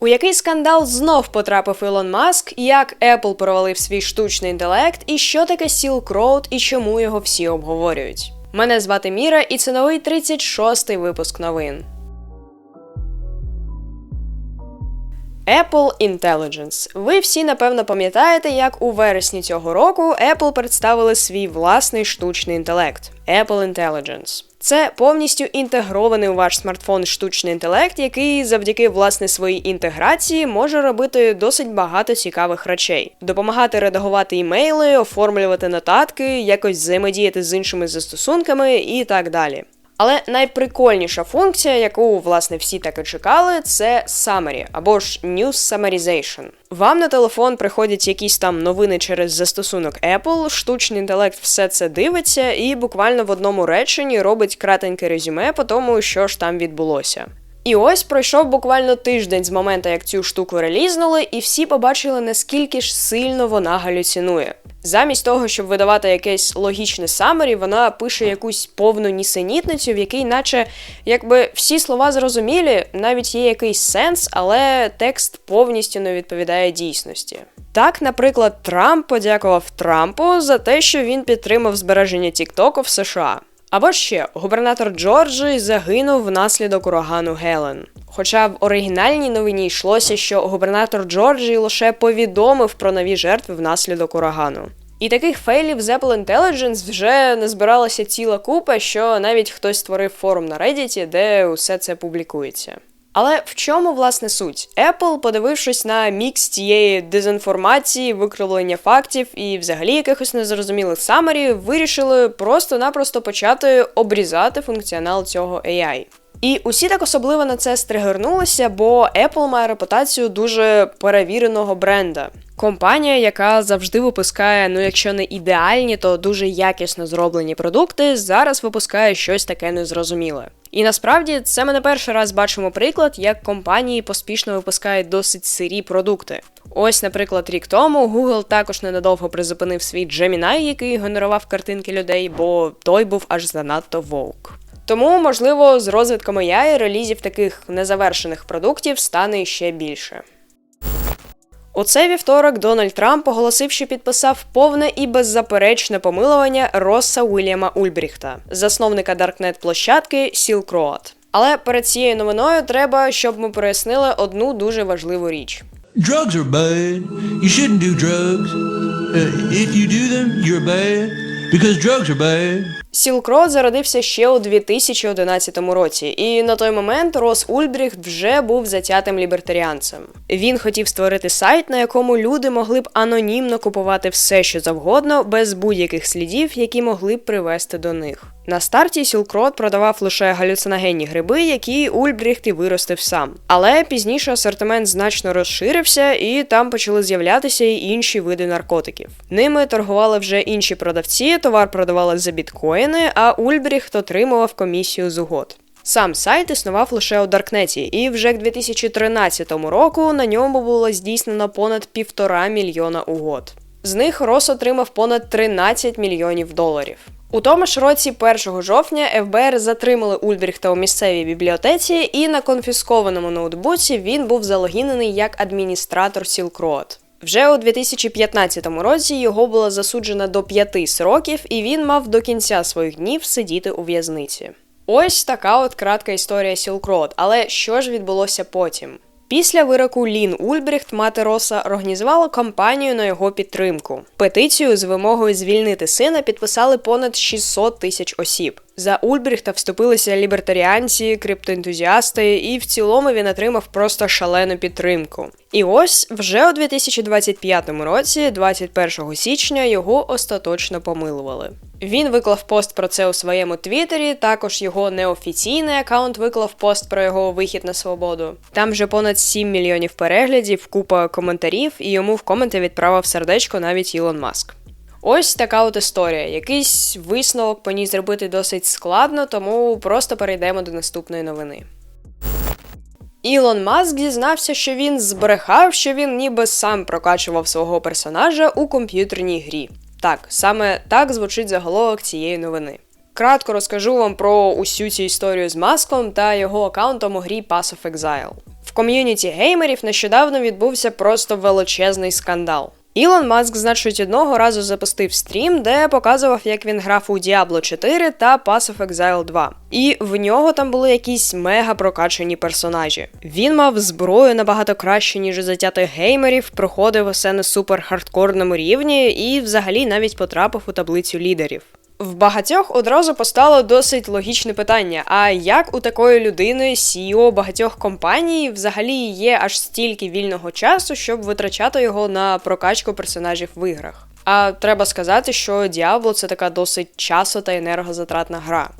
У який скандал знов потрапив Ілон Маск, як Apple провалив свій штучний інтелект, і що таке Silk Road і чому його всі обговорюють? Мене звати Міра, і це новий 36-й випуск новин. Apple Intelligence. Ви всі напевно пам'ятаєте, як у вересні цього року Apple представили свій власний штучний інтелект Apple Intelligence. Це повністю інтегрований у ваш смартфон штучний інтелект, який завдяки власне своїй інтеграції може робити досить багато цікавих речей, допомагати редагувати імейли, оформлювати нотатки, якось взаємодіяти з іншими застосунками і так далі. Але найприкольніша функція, яку власне всі так і чекали, це Summary або ж News Summarization. Вам на телефон приходять якісь там новини через застосунок Apple, штучний інтелект все це дивиться і буквально в одному реченні робить кратеньке резюме по тому, що ж там відбулося. І ось пройшов буквально тиждень з моменту, як цю штуку релізнули, і всі побачили, наскільки ж сильно вона галюцінує. Замість того, щоб видавати якесь логічне самері, вона пише якусь повну нісенітницю, в якій, наче якби всі слова зрозумілі, навіть є якийсь сенс, але текст повністю не відповідає дійсності. Так, наприклад, Трамп подякував Трампу за те, що він підтримав збереження Тіктоку в США. Або ще губернатор Джорджії загинув внаслідок урагану Гелен. Хоча в оригінальній новині йшлося, що губернатор Джорджії лише повідомив про нові жертви внаслідок урагану. І таких фейлів з Intelligence вже не збиралася ціла купа, що навіть хтось створив форум на Reddit, де усе це публікується. Але в чому власне суть? Apple, подивившись на мікс тієї дезінформації, викривлення фактів і взагалі якихось незрозумілих самарі, вирішили просто-напросто почати обрізати функціонал цього AI. І усі так особливо на це стригернулися, бо Apple має репутацію дуже перевіреного бренда. Компанія, яка завжди випускає, ну якщо не ідеальні, то дуже якісно зроблені продукти, зараз випускає щось таке незрозуміле. І насправді це ми не перший раз бачимо приклад, як компанії поспішно випускають досить сирі продукти. Ось, наприклад, рік тому Google також ненадовго призупинив свій Gemini, який генерував картинки людей, бо той був аж занадто вовк. Тому, можливо, з розвитком AI релізів таких незавершених продуктів стане ще більше. У цей вівторок Дональд Трамп оголосив, що підписав повне і беззаперечне помилування Росса Уільяма Ульбріхта, засновника даркнет площадки Road. Але перед цією новиною треба, щоб ми прояснили одну дуже важливу річ. Drugs are bad. You shouldn't do drugs. Uh, if you do them, you're bad. Because drugs are bad. Road зародився ще у 2011 році, і на той момент Рос Ульбріхт вже був затятим лібертаріанцем. Він хотів створити сайт, на якому люди могли б анонімно купувати все, що завгодно, без будь-яких слідів, які могли б привести до них. На старті Road продавав лише галюциногенні гриби, які Ульбріхт і виростив сам. Але пізніше асортимент значно розширився, і там почали з'являтися і інші види наркотиків. Ними торгували вже інші продавці, товар продавали за біткоїни, а Ульбріхт отримував комісію з угод. Сам сайт існував лише у Даркнеті, і вже к 2013 року на ньому було здійснено понад півтора мільйона угод. З них Рос отримав понад 13 мільйонів доларів. У тому ж році, 1 жовтня, ФБР затримали Ульбріхта у місцевій бібліотеці, і на конфіскованому ноутбуці він був залогінений як адміністратор Road. Вже у 2015 році його було засуджено до п'яти сроків, і він мав до кінця своїх днів сидіти у в'язниці. Ось така от кратка історія Road. Але що ж відбулося потім? Після вироку Лін Ульбріхт мати Роса організувала кампанію на його підтримку. Петицію з вимогою звільнити сина підписали понад 600 тисяч осіб. За Ульбріхта вступилися лібертаріанці, криптоентузіасти, і в цілому він отримав просто шалену підтримку. І ось вже у 2025 році, 21 січня, його остаточно помилували. Він виклав пост про це у своєму твіттері, Також його неофіційний аккаунт виклав пост про його вихід на свободу. Там вже понад 7 мільйонів переглядів, купа коментарів, і йому в коменти відправив сердечко навіть Ілон Маск. Ось така от історія. Якийсь висновок по ній зробити досить складно, тому просто перейдемо до наступної новини. Ілон Маск дізнався, що він збрехав, що він ніби сам прокачував свого персонажа у комп'ютерній грі. Так, саме так звучить заголовок цієї новини. Кратко розкажу вам про усю цю історію з маском та його аккаунтом у грі Pass of Exile. В ком'юніті геймерів нещодавно відбувся просто величезний скандал. Ілон Маск, значить, одного разу запустив стрім, де показував, як він грав у Diablo 4 та Pass of Exile 2. І в нього там були якісь мега прокачені персонажі. Він мав зброю набагато краще, ніж у затятих геймерів, проходив усе на супер хардкорному рівні і взагалі навіть потрапив у таблицю лідерів. В багатьох одразу постало досить логічне питання: а як у такої людини, CEO багатьох компаній, взагалі є аж стільки вільного часу, щоб витрачати його на прокачку персонажів в іграх? А треба сказати, що Diablo – це така досить часо та енергозатратна гра.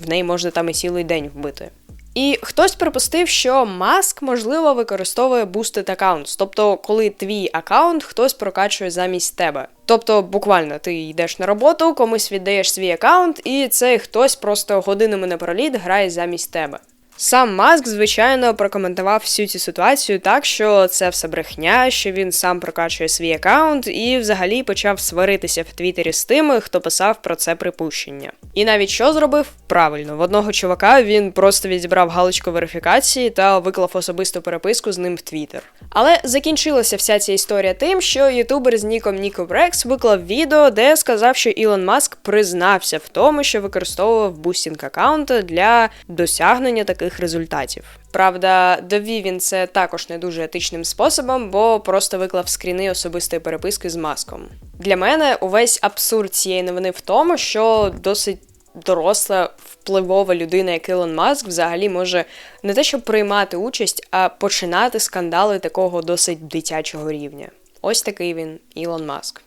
В неї можна там і цілий день вбити. І хтось припустив, що маск, можливо, використовує boosted accounts, тобто, коли твій аккаунт хтось прокачує замість тебе. Тобто, буквально ти йдеш на роботу, комусь віддаєш свій аккаунт, і цей хтось просто годинами напроліт грає замість тебе. Сам Маск, звичайно, прокоментував всю цю ситуацію так, що це все брехня, що він сам прокачує свій аккаунт, і взагалі почав сваритися в Твіттері з тими, хто писав про це припущення. І навіть що зробив? Правильно, в одного чувака він просто відібрав галочку верифікації та виклав особисту переписку з ним в Твіттер. Але закінчилася вся ця історія тим, що ютубер з ніком Ніко Брекс виклав відео, де сказав, що Ілон Маск признався в тому, що використовував бустінг аккаунти для досягнення таких результатів. Правда, довів він це також не дуже етичним способом, бо просто виклав скріни особистої переписки з маском. Для мене увесь абсурд цієї новини в тому, що досить доросла, впливова людина, як Ілон Маск, взагалі може не те, щоб приймати участь, а починати скандали такого досить дитячого рівня. Ось такий він, Ілон Маск.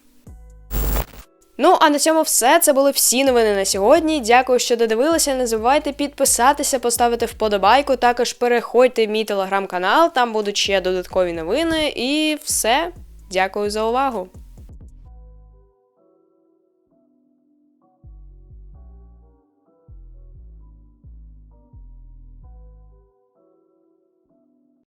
Ну, а на цьому все. Це були всі новини на сьогодні. Дякую, що додивилися. Не забувайте підписатися, поставити вподобайку. Також переходьте в мій телеграм-канал, там будуть ще додаткові новини. І все. Дякую за увагу!